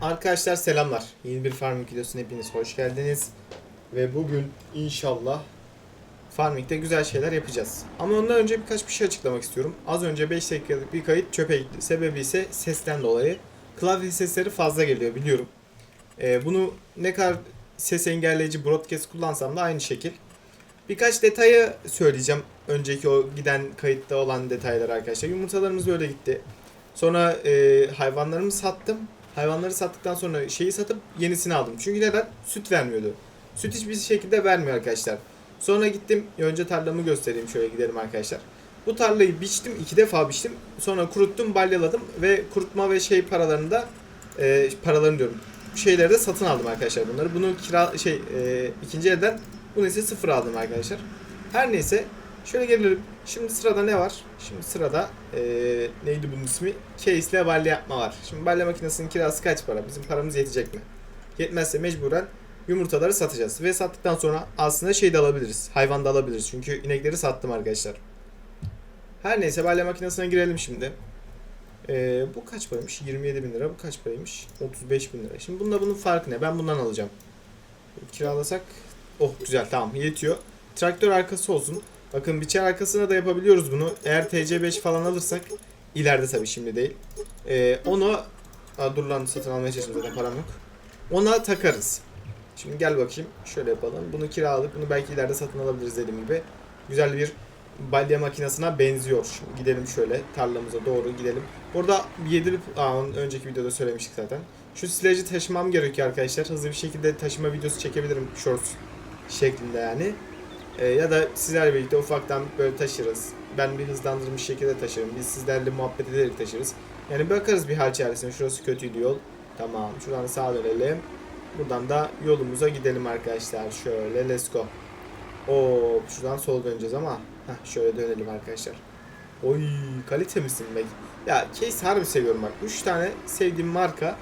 Arkadaşlar selamlar. Yeni bir farming videosuna hepiniz hoş geldiniz. Ve bugün inşallah farming'de güzel şeyler yapacağız. Ama ondan önce birkaç bir şey açıklamak istiyorum. Az önce 5 dakikalık bir kayıt çöpe gitti. Sebebi ise sesten dolayı. Klavye sesleri fazla geliyor biliyorum. Ee, bunu ne kadar ses engelleyici broadcast kullansam da aynı şekil. Birkaç detayı söyleyeceğim. Önceki o giden kayıtta olan detaylar arkadaşlar. Yumurtalarımız böyle gitti. Sonra e, hayvanlarımı sattım. Hayvanları sattıktan sonra şeyi satıp yenisini aldım. Çünkü neden? Süt vermiyordu. Süt hiçbir şekilde vermiyor arkadaşlar. Sonra gittim. Önce tarlamı göstereyim. Şöyle gidelim arkadaşlar. Bu tarlayı biçtim. iki defa biçtim. Sonra kuruttum, balyaladım ve kurutma ve şey paralarını da e, paralarını diyorum. Şeyleri de satın aldım arkadaşlar bunları. Bunu kira şey e, ikinci elden bunu ise sıfır aldım arkadaşlar. Her neyse şöyle gelelim. Şimdi sırada ne var? Şimdi sırada e, neydi bunun ismi? Case ile balya yapma var. Şimdi balya makinesinin kirası kaç para? Bizim paramız yetecek mi? Yetmezse mecburen yumurtaları satacağız. Ve sattıktan sonra aslında şey de alabiliriz. Hayvan da alabiliriz. Çünkü inekleri sattım arkadaşlar. Her neyse balya makinesine girelim şimdi. Ee, bu kaç paraymış? 27 bin lira. Bu kaç paraymış? 35 bin lira. Şimdi bununla bunun farkı ne? Ben bundan alacağım. Kiralasak. Oh güzel tamam yetiyor. Traktör arkası olsun. Bakın biçer arkasına da yapabiliyoruz bunu. Eğer TC5 falan alırsak ileride tabii şimdi değil. Ee, onu Aa, dur lan satın almaya çalıştım zaten param yok. Ona takarız. Şimdi gel bakayım. Şöyle yapalım. Bunu kiralık. Bunu belki ileride satın alabiliriz dediğim gibi. Güzel bir balya makinesine benziyor. Şimdi gidelim şöyle tarlamıza doğru gidelim. Burada yedirip Aa, onu önceki videoda söylemiştik zaten. Şu silajı taşımam gerekiyor arkadaşlar. Hızlı bir şekilde taşıma videosu çekebilirim shorts şeklinde yani. Ee, ya da sizlerle birlikte ufaktan böyle taşırız. Ben bir hızlandırılmış şekilde taşırım. Biz sizlerle muhabbet ederek taşırız. Yani bakarız bir hal çaresine. Şurası kötüydü yol. Tamam. Şuradan sağa dönelim. Buradan da yolumuza gidelim arkadaşlar. Şöyle let's go. Oo, şuradan sola döneceğiz ama. Heh, şöyle dönelim arkadaşlar. Oy kalite misin be? Ya Case harbi seviyorum bak. 3 tane sevdiğim marka.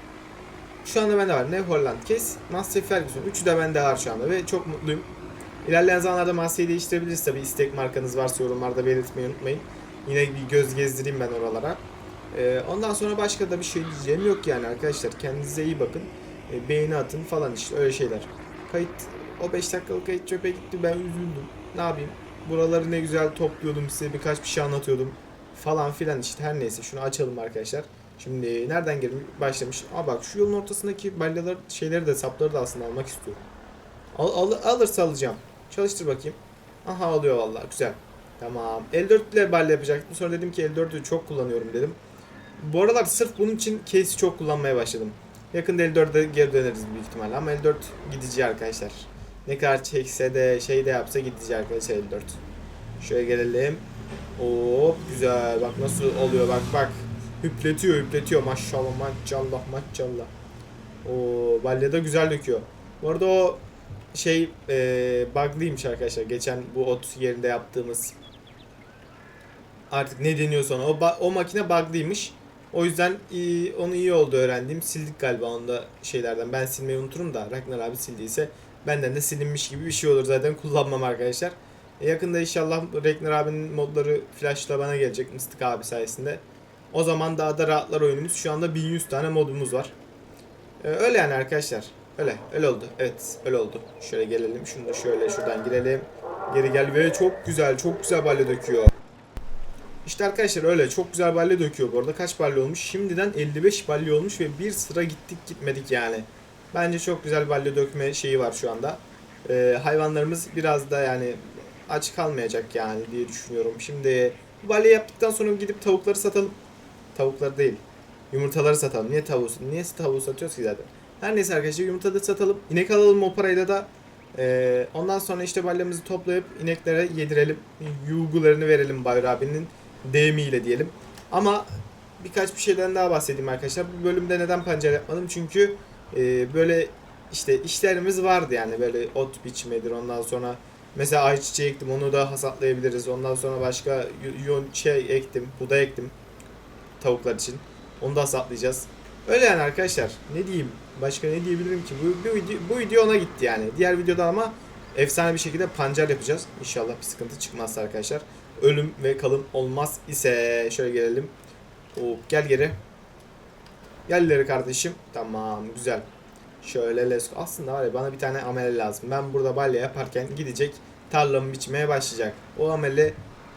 Şu anda bende var. Ne Holland Case, Massey Ferguson. Üçü de bende var şu anda ve çok mutluyum. İlerleyen zamanlarda Massey'i değiştirebiliriz tabi. istek markanız varsa yorumlarda belirtmeyi unutmayın. Yine bir göz gezdireyim ben oralara. Ee, ondan sonra başka da bir şey diyeceğim yok yani arkadaşlar. Kendinize iyi bakın. Ee, beğeni atın falan işte öyle şeyler. Kayıt o 5 dakikalık kayıt çöpe gitti ben üzüldüm. Ne yapayım? Buraları ne güzel topluyordum size birkaç bir şey anlatıyordum. Falan filan işte her neyse şunu açalım arkadaşlar. Şimdi nereden gelin başlamış? Aa bak şu yolun ortasındaki balyalar şeyleri de sapları da aslında almak istiyorum. Al, al, alırsa alacağım. Çalıştır bakayım. Aha alıyor vallahi güzel. Tamam. L4 ile balya yapacaktım. Sonra dedim ki L4'ü çok kullanıyorum dedim. Bu aralar sırf bunun için case'i çok kullanmaya başladım. Yakında L4'e geri döneriz büyük ihtimalle ama L4 gidici arkadaşlar. Ne kadar çekse de şey de yapsa gidici arkadaşlar L4. Şöyle gelelim. Hop güzel. Bak nasıl oluyor bak bak. Hüpletiyor hüpletiyor maşallah maşallah maşallah. O balyada güzel döküyor. Bu arada o şey e, bug'lıymış arkadaşlar. Geçen bu ot yerinde yaptığımız artık ne deniyorsa ona. O, o makine bug'lıymış. O yüzden iyi, onu iyi oldu öğrendim. Sildik galiba onda şeylerden. Ben silmeyi unuturum da Ragnar abi sildiyse benden de silinmiş gibi bir şey olur zaten kullanmam arkadaşlar. E, yakında inşallah Ragnar abinin modları flashla bana gelecek Mıstık abi sayesinde. O zaman daha da rahatlar oyunumuz. Şu anda 1100 tane modumuz var. E, öyle yani arkadaşlar. Öyle, öyle oldu. Evet, öyle oldu. Şöyle gelelim. Şunu da şöyle şuradan girelim. Geri gel ve çok güzel, çok güzel balya döküyor. İşte arkadaşlar öyle çok güzel balya döküyor bu arada. Kaç balya olmuş? Şimdiden 55 balya olmuş ve bir sıra gittik gitmedik yani. Bence çok güzel balya dökme şeyi var şu anda. Ee, hayvanlarımız biraz da yani aç kalmayacak yani diye düşünüyorum. Şimdi bu balya yaptıktan sonra gidip tavukları satalım. Tavukları değil. Yumurtaları satalım. Niye tavuğu, niye tavuğu satıyoruz ki zaten? Her neyse arkadaşlar yumurta da satalım. İnek alalım o parayla da. Ee, ondan sonra işte balyamızı toplayıp ineklere yedirelim. Yugularını verelim Bayır abinin deyimiyle diyelim. Ama birkaç bir şeyden daha bahsedeyim arkadaşlar. Bu bölümde neden pancar yapmadım? Çünkü e, böyle işte işlerimiz vardı yani böyle ot biçmedir ondan sonra mesela ayçiçeği ektim onu da hasatlayabiliriz. Ondan sonra başka yon şey ektim, buğday ektim tavuklar için. Onu da hasatlayacağız. Öyle yani arkadaşlar. Ne diyeyim? Başka ne diyebilirim ki? Bu, bu, video, bu video ona gitti yani. Diğer videoda ama efsane bir şekilde pancar yapacağız. İnşallah bir sıkıntı çıkmazsa arkadaşlar. Ölüm ve kalım olmaz ise şöyle gelelim. Hop gel geri. Gel ileri kardeşim. Tamam güzel. Şöyle let's go. Aslında var ya bana bir tane amele lazım. Ben burada balya yaparken gidecek tarlamı biçmeye başlayacak. O ameli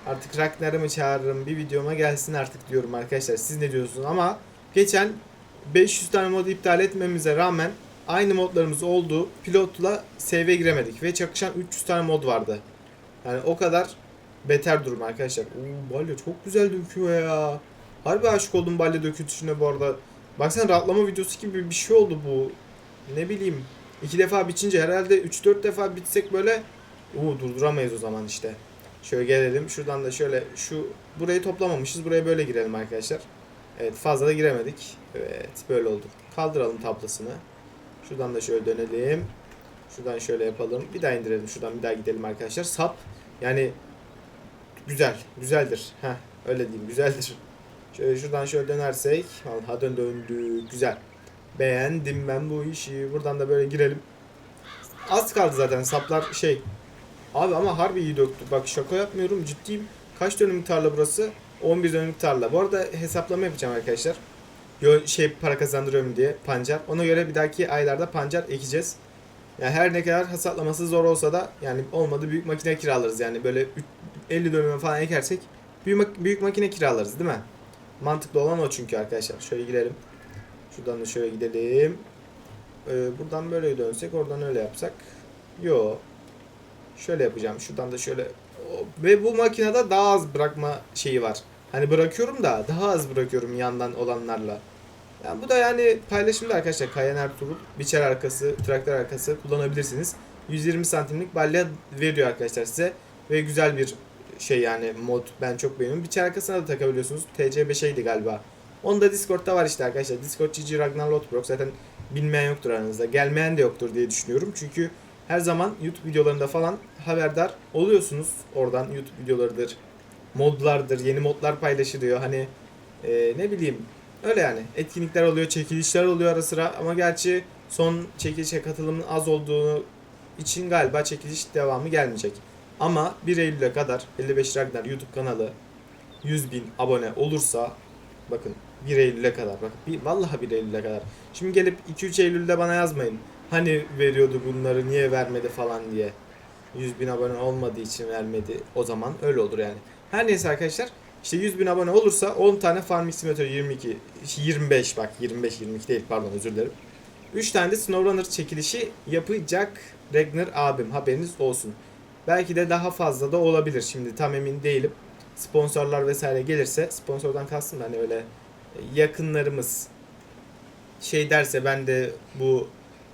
artık Ragnar'ı mı çağırırım bir videoma gelsin artık diyorum arkadaşlar. Siz ne diyorsunuz ama geçen 500 tane mod iptal etmemize rağmen aynı modlarımız olduğu pilotla save'e giremedik ve çakışan 300 tane mod vardı. Yani o kadar beter durum arkadaşlar. Oo, balya çok güzel döküyor ya. Harbi aşık oldum balya döküntüsüne bu arada. Baksana rahatlama videosu gibi bir şey oldu bu. Ne bileyim. iki defa biçince herhalde 3-4 defa bitsek böyle Uuu durduramayız o zaman işte. Şöyle gelelim. Şuradan da şöyle şu burayı toplamamışız. Buraya böyle girelim arkadaşlar. Evet fazla da giremedik. Evet böyle oldu. Kaldıralım tablasını. Şuradan da şöyle dönelim. Şuradan şöyle yapalım. Bir daha indirelim. Şuradan bir daha gidelim arkadaşlar. Sap yani güzel. Güzeldir. Heh öyle diyeyim. Güzeldir. Şöyle şuradan şöyle dönersek. Ha dön döndü. Güzel. Beğendim ben bu işi. Buradan da böyle girelim. Az kaldı zaten saplar şey. Abi ama harbi iyi döktü. Bak şaka yapmıyorum ciddiyim. Kaç dönümlük tarla burası? 11 dönümlük tarla. Bu arada hesaplama yapacağım arkadaşlar. Şey para kazandırıyorum diye pancar. Ona göre bir dahaki aylarda pancar ekeceğiz. Yani her ne kadar hesaplaması zor olsa da yani olmadı büyük makine kiralarız. Yani böyle üç- 50 dönüme falan ekersek büyük, mak- büyük makine kiralarız değil mi? Mantıklı olan o çünkü arkadaşlar. Şöyle gidelim. Şuradan da şöyle gidelim. Ee, buradan böyle dönsek oradan öyle yapsak. Yo. Şöyle yapacağım. Şuradan da şöyle. Ve bu makinede daha az bırakma şeyi var. Hani bırakıyorum da daha az bırakıyorum yandan olanlarla. Yani bu da yani paylaşımda arkadaşlar Kayan Ertuğrul biçer arkası, traktör arkası kullanabilirsiniz. 120 santimlik balya veriyor arkadaşlar size. Ve güzel bir şey yani mod ben çok beğeniyorum. Biçer arkasına da takabiliyorsunuz. TC5'eydi galiba. Onu da Discord'da var işte arkadaşlar. Discord GG Ragnar Lotbrock zaten bilmeyen yoktur aranızda. Gelmeyen de yoktur diye düşünüyorum. Çünkü her zaman YouTube videolarında falan haberdar oluyorsunuz. Oradan YouTube videolarıdır, modlardır, yeni modlar paylaşılıyor. Hani e, ne bileyim öyle yani. Etkinlikler oluyor, çekilişler oluyor ara sıra. Ama gerçi son çekilişe katılımın az olduğu için galiba çekiliş devamı gelmeyecek. Ama 1 Eylül'e kadar 55 Ragnar YouTube kanalı 100 bin abone olursa bakın 1 Eylül'e kadar bak bir, vallahi 1 Eylül'e kadar. Şimdi gelip 2-3 Eylül'de bana yazmayın. Hani veriyordu bunları niye vermedi falan diye. 100 bin abone olmadığı için vermedi. O zaman öyle olur yani. Her neyse arkadaşlar. işte 100 bin abone olursa 10 tane Farming Simulator 22, 25 bak 25 22 değil pardon özür dilerim. 3 tane de SnowRunner çekilişi yapacak Ragnar abim haberiniz olsun. Belki de daha fazla da olabilir şimdi tam emin değilim. Sponsorlar vesaire gelirse sponsordan kastım da hani öyle yakınlarımız şey derse ben de bu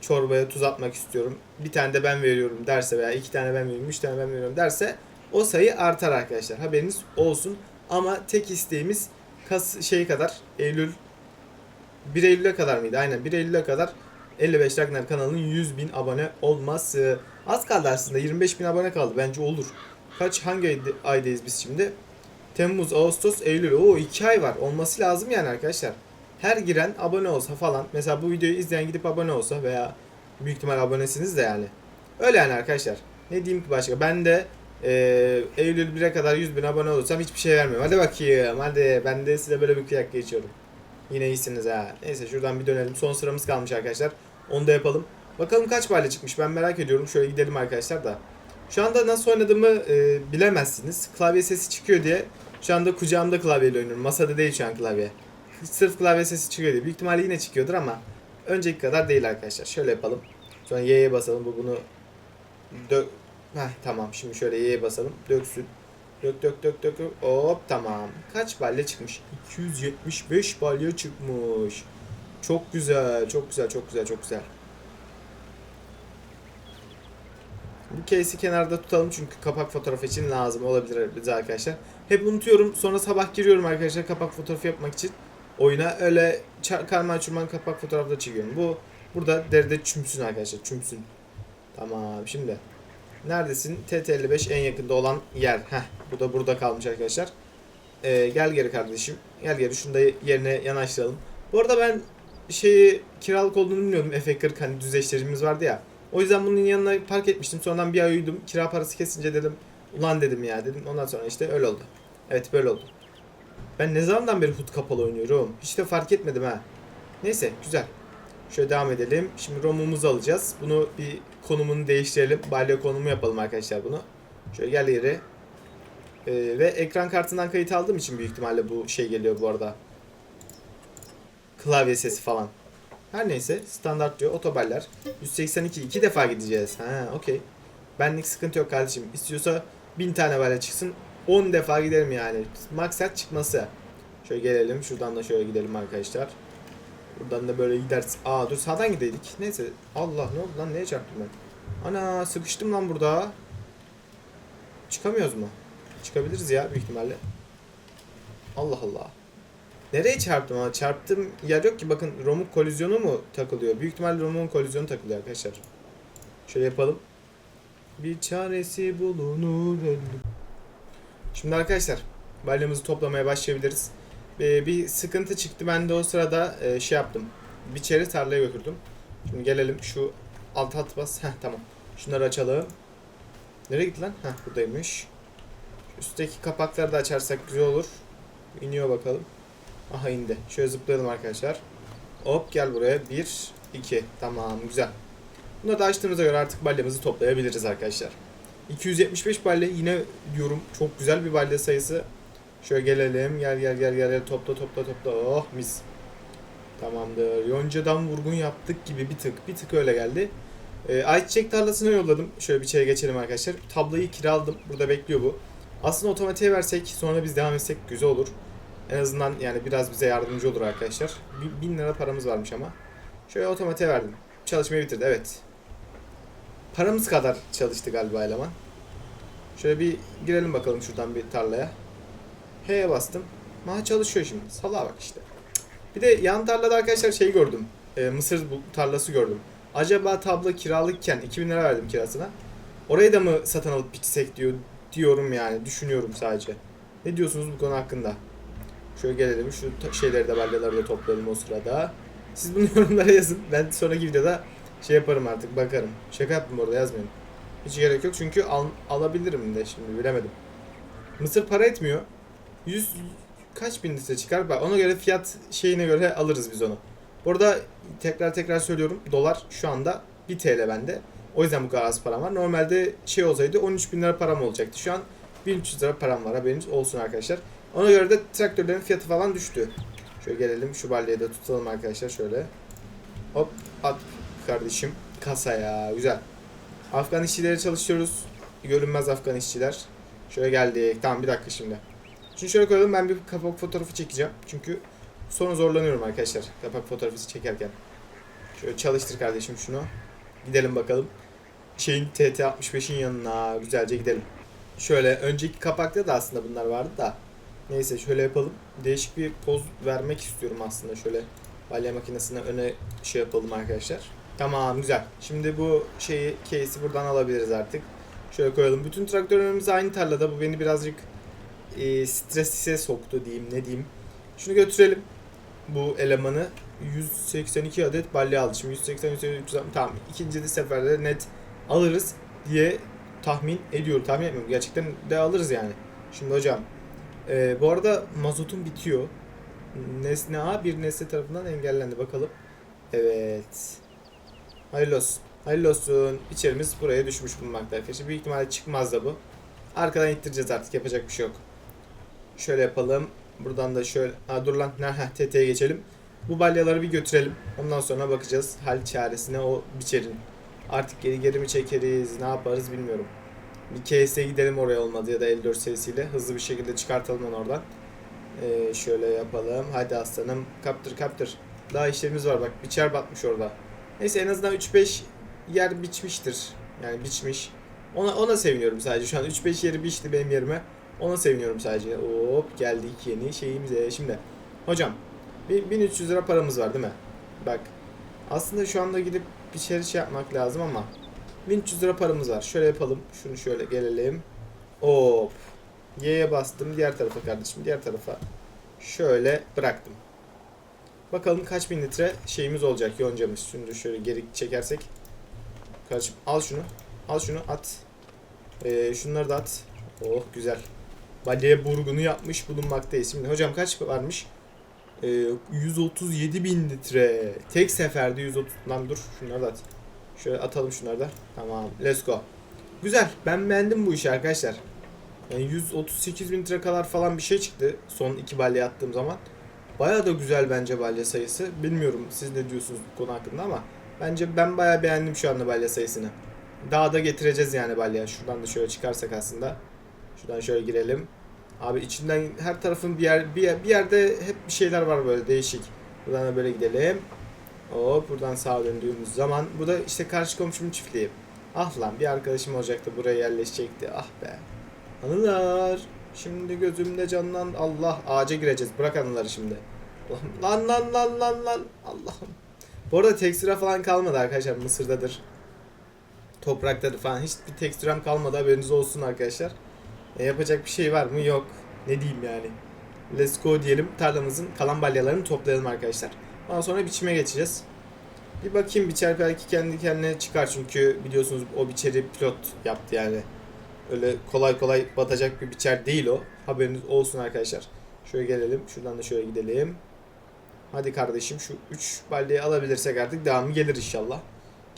çorbaya tuz atmak istiyorum. Bir tane de ben veriyorum derse veya iki tane ben veriyorum, üç tane ben veriyorum derse o sayı artar arkadaşlar. Haberiniz olsun. Ama tek isteğimiz Kas şey kadar Eylül 1 Eylül'e kadar mıydı? Aynen 1 Eylül'e kadar 55 Ragnar kanalının 100 bin abone olması. Az kaldı aslında 25 bin abone kaldı bence olur. Kaç hangi ayda- aydayız biz şimdi? Temmuz, Ağustos, Eylül. Oo 2 ay var. Olması lazım yani arkadaşlar. Her giren abone olsa falan. Mesela bu videoyu izleyen gidip abone olsa veya büyük ihtimal abonesiniz de yani. Öyle yani arkadaşlar. Ne diyeyim ki başka? Ben de eee, Eylül 1'e kadar 100 bin abone olursam hiçbir şey vermiyorum. Hadi bakayım. Hadi ben de size böyle bir kıyak geçiyorum. Yine iyisiniz ha. Neyse şuradan bir dönelim. Son sıramız kalmış arkadaşlar. Onu da yapalım. Bakalım kaç balya çıkmış ben merak ediyorum. Şöyle gidelim arkadaşlar da. Şu anda nasıl oynadığımı e, bilemezsiniz. Klavye sesi çıkıyor diye şu anda kucağımda klavyeyle oynuyorum. Masada değil şu an klavye. Sırf klavye sesi çıkıyor diye. Büyük ihtimalle yine çıkıyordur ama önceki kadar değil arkadaşlar. Şöyle yapalım. Sonra Y'ye basalım. Bu bunu dök... Heh, tamam şimdi şöyle Y'ye basalım. Döksün. Dök dök dök dök. Hop tamam. Kaç balya çıkmış? 275 balya çıkmış. Çok güzel, çok güzel, çok güzel, çok güzel. Bu case'i kenarda tutalım çünkü kapak fotoğrafı için lazım olabilir bize arkadaşlar. Hep unutuyorum. Sonra sabah giriyorum arkadaşlar kapak fotoğrafı yapmak için. Oyuna öyle karman çurman kapak fotoğrafı da çekiyorum. Bu burada deride çümsün arkadaşlar. Çümsün. Tamam şimdi. Neredesin? TT55 en yakında olan yer. Heh, bu da burada kalmış arkadaşlar. Ee, gel geri kardeşim. Gel geri şunu da yerine yanaştıralım. Bu arada ben şeyi kiralık olduğunu bilmiyordum. F40 hani düzleştiricimiz vardı ya. O yüzden bunun yanına park etmiştim. Sonradan bir ay uyudum. Kira parası kesince dedim. Ulan dedim ya dedim. Ondan sonra işte öyle oldu. Evet böyle oldu. Ben ne zamandan beri HUD kapalı oynuyorum? Hiç de fark etmedim ha. Neyse güzel. Şöyle devam edelim. Şimdi romumuzu alacağız. Bunu bir konumunu değiştirelim. Balya konumu yapalım arkadaşlar bunu. Şöyle gel yeri. Ee, ve ekran kartından kayıt aldığım için büyük ihtimalle bu şey geliyor bu arada. Klavye sesi falan. Her neyse standart diyor otoballer. 182 iki defa gideceğiz. Ha okey. Benlik sıkıntı yok kardeşim. İstiyorsa 1000 tane balya çıksın. 10 defa giderim yani. Maksat çıkması. Şöyle gelelim. Şuradan da şöyle gidelim arkadaşlar. Buradan da böyle gideriz. Aa dur sağdan gideydik. Neyse. Allah ne oldu lan? Neye çarptım ben? Ana sıkıştım lan burada. Çıkamıyoruz mu? Çıkabiliriz ya büyük ihtimalle. Allah Allah. Nereye çarptım ama çarptım yer yok ki bakın Rom'un kolizyonu mu takılıyor? Büyük ihtimalle Rom'un kolizyonu takılıyor arkadaşlar. Şöyle yapalım. Bir çaresi bulunur. Şimdi arkadaşlar balyamızı toplamaya başlayabiliriz. Ee, bir sıkıntı çıktı. Ben de o sırada e, şey yaptım. Biçeri tarlaya götürdüm. Şimdi gelelim şu alt alt bas. Heh tamam. Şunları açalım. Nereye gitti lan? Heh buradaymış. Üstteki kapakları da açarsak güzel olur. İniyor bakalım. Aha indi. Şöyle zıplayalım arkadaşlar. Hop gel buraya. 1, 2. Tamam güzel. Bunları da açtığımıza göre artık balyamızı toplayabiliriz arkadaşlar. 275 balya yine diyorum çok güzel bir balya sayısı. Şöyle gelelim. Gel gel gel gel. Topla topla topla. Oh mis. Tamamdır. Yoncadan vurgun yaptık gibi bir tık. Bir tık öyle geldi. Ee, ayçiçek tarlasına yolladım. Şöyle bir çaya geçelim arkadaşlar. Tablayı kiraladım. Burada bekliyor bu. Aslında otomatiğe versek sonra biz devam etsek güzel olur. En azından yani biraz bize yardımcı olur arkadaşlar. Bi- Bin lira paramız varmış ama. Şöyle otomatiğe verdim. Çalışmayı bitirdi evet. Paramız kadar çalıştı galiba eleman. Şöyle bir girelim bakalım şuradan bir tarlaya. H'ye bastım. Ha çalışıyor şimdi. Salağa bak işte. Bir de yan tarlada arkadaşlar şey gördüm. E, mısır tarlası gördüm. Acaba tabla kiralıkken 2000 lira verdim kirasına. Orayı da mı satın alıp biçsek diyor diyorum yani. Düşünüyorum sadece. Ne diyorsunuz bu konu hakkında? Şöyle gelelim. Şu şeyleri de balyaları da toplayalım o sırada. Siz bunu yorumlara yazın. Ben sonraki videoda şey yaparım artık bakarım. Şaka yaptım orada yazmayın. Hiç gerek yok çünkü al, alabilirim de şimdi bilemedim. Mısır para etmiyor. 100 kaç bin litre çıkar? Bak ona göre fiyat şeyine göre alırız biz onu. Burada tekrar tekrar söylüyorum. Dolar şu anda 1 TL bende. O yüzden bu kadar az param var. Normalde şey olsaydı 13 bin lira param olacaktı. Şu an 1300 lira param var haberiniz olsun arkadaşlar. Ona göre de traktörlerin fiyatı falan düştü. Şöyle gelelim şu balyayı da tutalım arkadaşlar şöyle. Hop at kardeşim kasaya güzel. Afgan işçileri çalışıyoruz. Görünmez Afgan işçiler. Şöyle geldik. Tamam bir dakika şimdi. Şimdi şöyle koyalım ben bir kapak fotoğrafı çekeceğim. Çünkü sonra zorlanıyorum arkadaşlar kapak fotoğrafı çekerken. Şöyle çalıştır kardeşim şunu. Gidelim bakalım. Şeyin TT65'in yanına güzelce gidelim. Şöyle önceki kapakta da aslında bunlar vardı da. Neyse şöyle yapalım. Değişik bir poz vermek istiyorum aslında. Şöyle balya makinesine öne şey yapalım arkadaşlar. Tamam güzel. Şimdi bu şeyi case'i buradan alabiliriz artık. Şöyle koyalım. Bütün traktörlerimiz aynı tarlada. Bu beni birazcık e, strese soktu diyeyim ne diyeyim. Şunu götürelim. Bu elemanı 182 adet balya aldı. Şimdi 180 180 360 tamam. İkinci de seferde net alırız diye tahmin ediyorum. Tahmin etmiyorum. Gerçekten de alırız yani. Şimdi hocam e, bu arada mazotum bitiyor. Nesne A bir nesne tarafından engellendi. Bakalım. Evet. Hayırlı olsun. Hayırlı olsun. İçerimiz buraya düşmüş bulunmakta arkadaşlar. Büyük ihtimalle çıkmaz da bu. Arkadan ittireceğiz artık. Yapacak bir şey yok. Şöyle yapalım. Buradan da şöyle... Ha, dur lan. TT'ye geçelim. Bu balyaları bir götürelim. Ondan sonra bakacağız hal çaresine o biçerin. Artık geri geri mi çekeriz, ne yaparız bilmiyorum. Bir KS'e gidelim oraya olmadı ya da 54 serisiyle. Hızlı bir şekilde çıkartalım onu oradan. Ee, şöyle yapalım. Hadi aslanım. Kaptır kaptır. Daha işlerimiz var bak. Biçer batmış orada. Neyse en azından 3-5 yer biçmiştir. Yani biçmiş. Ona ona seviniyorum sadece. Şu an 3-5 yeri biçti benim yerime. Ona seviniyorum sadece. Hop geldik yeni şeyimize. Şimdi hocam bir 1300 lira paramız var değil mi? Bak aslında şu anda gidip bir şey şey yapmak lazım ama 1300 lira paramız var. Şöyle yapalım. Şunu şöyle gelelim. Hop. Y'ye bastım. Diğer tarafa kardeşim. Diğer tarafa. Şöyle bıraktım. Bakalım kaç bin litre şeyimiz olacak yoncamız. Şunu da şöyle geri çekersek. Kardeşim al şunu. Al şunu at. Ee, şunları da at. Oh güzel. Balyaya burgunu yapmış bulunmaktayız. Şimdi hocam kaç varmış? Ee, 137 bin litre. Tek seferde 130. Lan dur şunları da at. Şöyle atalım şunları da. Tamam let's go. Güzel ben beğendim bu işi arkadaşlar. Yani 138 bin litre kadar falan bir şey çıktı son iki balya attığım zaman. Baya da güzel bence balya sayısı. Bilmiyorum siz ne diyorsunuz bu konu hakkında ama bence ben baya beğendim şu anda balya sayısını. Daha da getireceğiz yani balya. Şuradan da şöyle çıkarsak aslında. Şuradan şöyle girelim. Abi içinden her tarafın bir yer bir, yer- bir yerde hep bir şeyler var böyle değişik. Buradan da böyle gidelim. Hop buradan sağa döndüğümüz zaman bu da işte karşı komşumun çiftliği. Ah lan bir arkadaşım olacaktı buraya yerleşecekti. Ah be. Anılar. Şimdi gözümde canlan. Allah ağaca gireceğiz. Bırak anıları şimdi. Lan lan lan lan lan. Allah'ım. Bu arada tekstüre falan kalmadı arkadaşlar. Mısır'dadır. Topraktadır falan. Hiçbir tekstürem kalmadı. Haberiniz olsun arkadaşlar. E, yapacak bir şey var mı? Yok. Ne diyeyim yani. Let's go diyelim. Tarlamızın kalan balyalarını toplayalım arkadaşlar. Ondan sonra biçime geçeceğiz. Bir bakayım biçer belki kendi kendine çıkar çünkü biliyorsunuz o biçeri pilot yaptı yani. Öyle kolay kolay batacak bir biçer değil o. Haberiniz olsun arkadaşlar. Şöyle gelelim. Şuradan da şöyle gidelim. Hadi kardeşim şu 3 balyayı alabilirsek artık devamı gelir inşallah.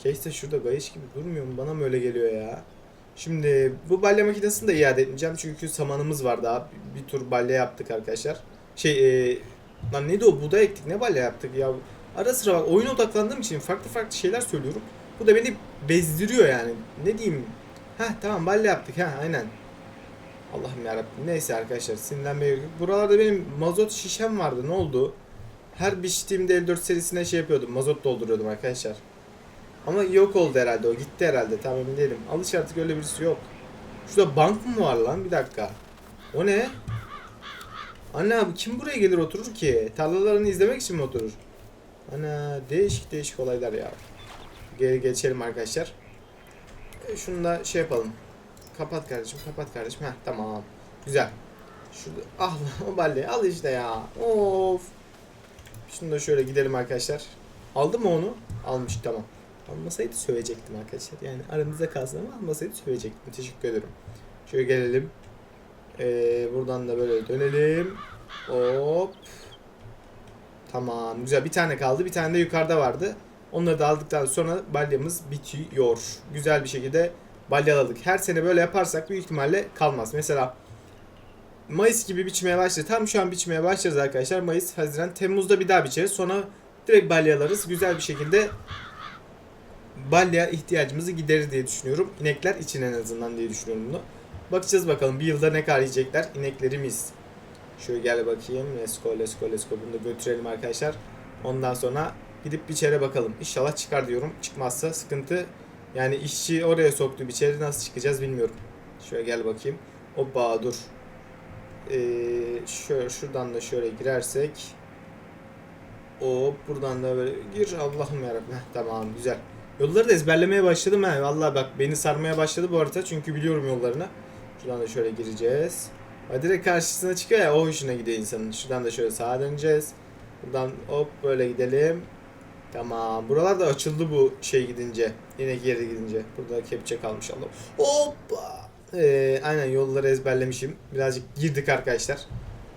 Case de şurada gayış gibi durmuyor mu? Bana mı öyle geliyor ya? Şimdi bu balya makinesini de iade etmeyeceğim çünkü samanımız var daha. Bir, bir tur balya yaptık arkadaşlar. Şey e, lan neydi o buğday ektik ne balya yaptık ya. Ara sıra bak oyuna odaklandığım için farklı farklı şeyler söylüyorum. Bu da beni bezdiriyor yani. Ne diyeyim? Heh tamam balya yaptık ha aynen. Allah'ım yarabbim. Neyse arkadaşlar sinirlenmeye yok. Buralarda benim mazot şişem vardı. Ne oldu? Her biçtiğimde 54 serisine şey yapıyordum. Mazot dolduruyordum arkadaşlar. Ama yok oldu herhalde o. Gitti herhalde. Tam emin değilim. Alış artık öyle birisi yok. Şurada bank mı var lan? Bir dakika. O ne? Abi kim buraya gelir oturur ki? Tarlalarını izlemek için mi oturur? Ana değişik değişik olaylar ya. Geri geçelim arkadaşlar. Şunu da şey yapalım. Kapat kardeşim, kapat kardeşim. Heh tamam. Güzel. Şurada ah o balleyi al işte ya. Of. Şunu da şöyle gidelim arkadaşlar. Aldı mı onu? Almış tamam. Almasaydı sövecektim arkadaşlar. Yani aramızda kalsın ama almasaydı sövecektim. Teşekkür ederim. Şöyle gelelim. Ee, buradan da böyle dönelim. Hop. Tamam. Güzel. Bir tane kaldı. Bir tane de yukarıda vardı. Onları da aldıktan sonra balyamız bitiyor. Güzel bir şekilde balyaladık. Her sene böyle yaparsak büyük ihtimalle kalmaz. Mesela Mayıs gibi biçmeye başladı. Tam şu an biçmeye başlarız arkadaşlar. Mayıs, Haziran, Temmuz'da bir daha biçeriz. Sonra direkt balyalarız. Güzel bir şekilde balya ihtiyacımızı giderir diye düşünüyorum. İnekler için en azından diye düşünüyorum bunu. Bakacağız bakalım bir yılda ne kadar yiyecekler ineklerimiz. Şöyle gel bakayım. Go, let's go. Bunu da götürelim arkadaşlar. Ondan sonra gidip biçere bakalım. İnşallah çıkar diyorum. Çıkmazsa sıkıntı. Yani işçi oraya soktu. Biçeri nasıl çıkacağız bilmiyorum. Şöyle gel bakayım. Hoppa dur. Ee, şöyle şuradan da şöyle girersek. Hop buradan da böyle gir. Allah'ım yarabbim. Tamam güzel. Yolları da ezberlemeye başladım ha. Vallahi bak beni sarmaya başladı bu harita çünkü biliyorum yollarını. Şuradan da şöyle gireceğiz. Ha, direkt karşısına çıkıyor ya o hoşuna gidiyor insanın. Şuradan da şöyle sağa döneceğiz. Buradan hop böyle gidelim. Tamam. Buralar da açıldı bu şey gidince. İnek yeri gidince. Burada kepçe kalmış Allah. Hoppa. Ee, aynen yolları ezberlemişim. Birazcık girdik arkadaşlar.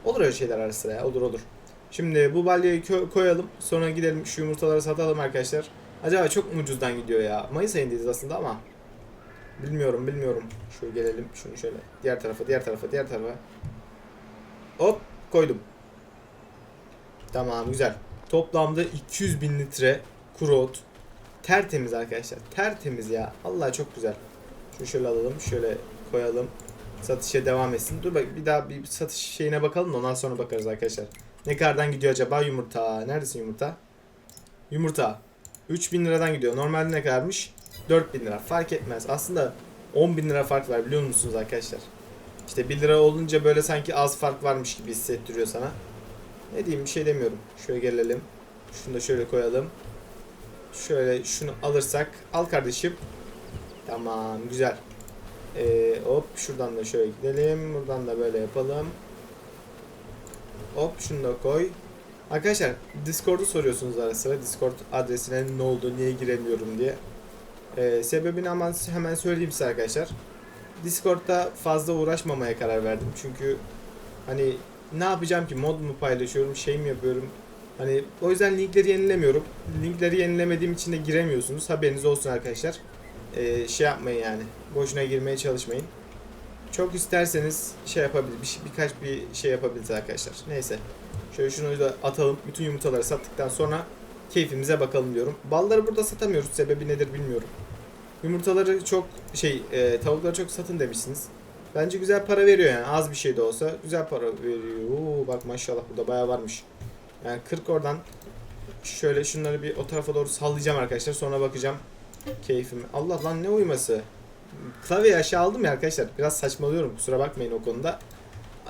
Olur öyle şeyler ara sıra ya. Olur olur. Şimdi bu balyayı koyalım. Sonra gidelim şu yumurtaları satalım arkadaşlar. Acaba çok mu ucuzdan gidiyor ya? Mayıs ayındayız aslında ama. Bilmiyorum bilmiyorum. Şöyle gelelim. Şunu şöyle. Diğer tarafa diğer tarafa diğer tarafa. Hop koydum. Tamam güzel. Toplamda 200 bin litre kuru ot. Tertemiz arkadaşlar. Tertemiz ya. Allah çok güzel. Şunu şöyle alalım. Şöyle koyalım. Satışa devam etsin. Dur bak bir daha bir satış şeyine bakalım da ondan sonra bakarız arkadaşlar. Ne kadardan gidiyor acaba yumurta? Neredesin yumurta? Yumurta. 3000 liradan gidiyor. Normalde ne kadarmış? 4000 lira. Fark etmez. Aslında 10 bin lira fark var biliyor musunuz arkadaşlar? İşte 1 lira olunca böyle sanki az fark varmış gibi hissettiriyor sana. Ne diyeyim bir şey demiyorum. Şöyle gelelim. Şunu da şöyle koyalım. Şöyle şunu alırsak. Al kardeşim. Tamam güzel. Ee, hop şuradan da şöyle gidelim. Buradan da böyle yapalım. Hop şunu da koy. Arkadaşlar Discord'u soruyorsunuz ara sıra. Discord adresine ne oldu, niye giremiyorum diye. Ee, sebebini hemen, hemen söyleyeyim size arkadaşlar. Discord'da fazla uğraşmamaya karar verdim. Çünkü hani ne yapacağım ki mod mu paylaşıyorum, şey mi yapıyorum Hani o yüzden linkleri yenilemiyorum. Linkleri yenilemediğim için de giremiyorsunuz. Haberiniz olsun arkadaşlar. Ee, şey yapmayın yani. Boşuna girmeye çalışmayın. Çok isterseniz şey yapabilir, bir, şey- birkaç bir şey yapabiliriz arkadaşlar. Neyse. Şöyle şunu da atalım. Bütün yumurtaları sattıktan sonra keyfimize bakalım diyorum. Balları burada satamıyoruz. Sebebi nedir bilmiyorum. Yumurtaları çok şey, e, tavukları çok satın demişsiniz. Bence güzel para veriyor yani. Az bir şey de olsa güzel para veriyor. Oo, bak maşallah burada bayağı varmış. Yani 40 oradan şöyle şunları bir o tarafa doğru sallayacağım arkadaşlar. Sonra bakacağım keyfime. Allah lan ne uyuması. Klavyeyi aşağı aldım ya arkadaşlar. Biraz saçmalıyorum. Kusura bakmayın o konuda.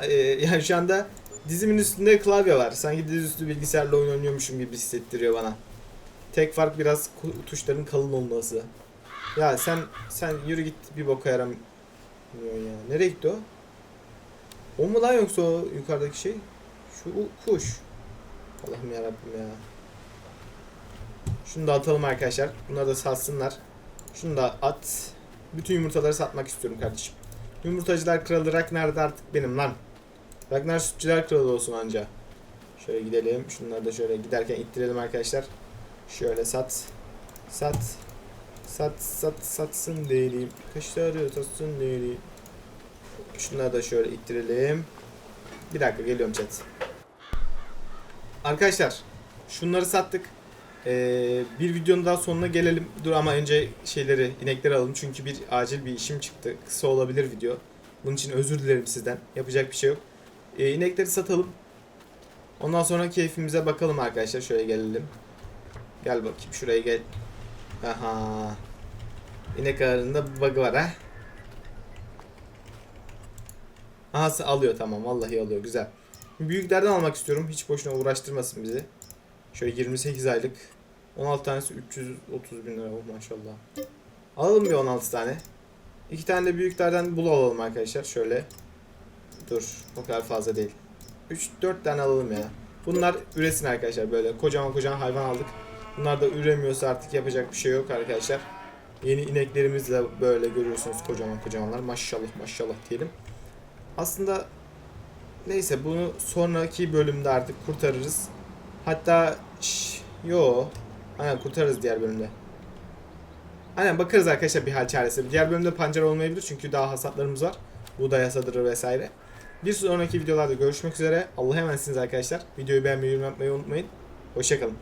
Ee, yani şu anda dizimin üstünde klavye var. Sanki dizüstü bilgisayarla oyun oynuyormuşum gibi hissettiriyor bana. Tek fark biraz tuşların kalın olması. Ya sen sen yürü git bir boka yaramıyor ya. Nereye gitti o? O mu lan yoksa o yukarıdaki şey? Şu kuş. Allah'ım yarabbim ya. Şunu da atalım arkadaşlar. Bunları da satsınlar. Şunu da at. Bütün yumurtaları satmak istiyorum kardeşim. Yumurtacılar kralı Ragnar artık benim lan. Ragnar sütçüler kralı olsun anca. Şöyle gidelim. Şunları da şöyle giderken ittirelim arkadaşlar. Şöyle sat. Sat. Sat sat satsın diyelim. Kaşları satsın diyelim. Şunları da şöyle ittirelim. Bir dakika geliyorum chat. Arkadaşlar şunları sattık. Ee, bir videonun daha sonuna gelelim. Dur ama önce şeyleri, inekleri alalım. Çünkü bir acil bir işim çıktı. Kısa olabilir video. Bunun için özür dilerim sizden. Yapacak bir şey yok. Ee, inekleri satalım. Ondan sonra keyfimize bakalım arkadaşlar. Şöyle gelelim. Gel bakayım şuraya gel. Aha. İnek ağırında bir bug'ı var ha. Aha alıyor tamam vallahi alıyor güzel. Büyüklerden almak istiyorum. Hiç boşuna uğraştırmasın bizi. Şöyle 28 aylık. 16 tanesi 330 bin lira oh maşallah. Alalım bir 16 tane. İki tane de büyüklerden bul alalım arkadaşlar. Şöyle. Dur. O kadar fazla değil. 3-4 tane alalım ya. Bunlar üresin arkadaşlar böyle. Kocaman kocaman hayvan aldık. Bunlar da üremiyorsa artık yapacak bir şey yok arkadaşlar. Yeni ineklerimiz de böyle görüyorsunuz kocaman kocamanlar. Maşallah maşallah diyelim. Aslında neyse bunu sonraki bölümde artık kurtarırız. Hatta şş, yo. Aynen kurtarırız diğer bölümde. Aynen bakarız arkadaşlar bir hal çaresi. Diğer bölümde pancar olmayabilir çünkü daha hasatlarımız var. Buğday hasadıdır vesaire. Bir sonraki videolarda görüşmek üzere. Allah'a emanetsiniz arkadaşlar. Videoyu beğenmeyi, yorum yapmayı unutmayın. Hoşçakalın.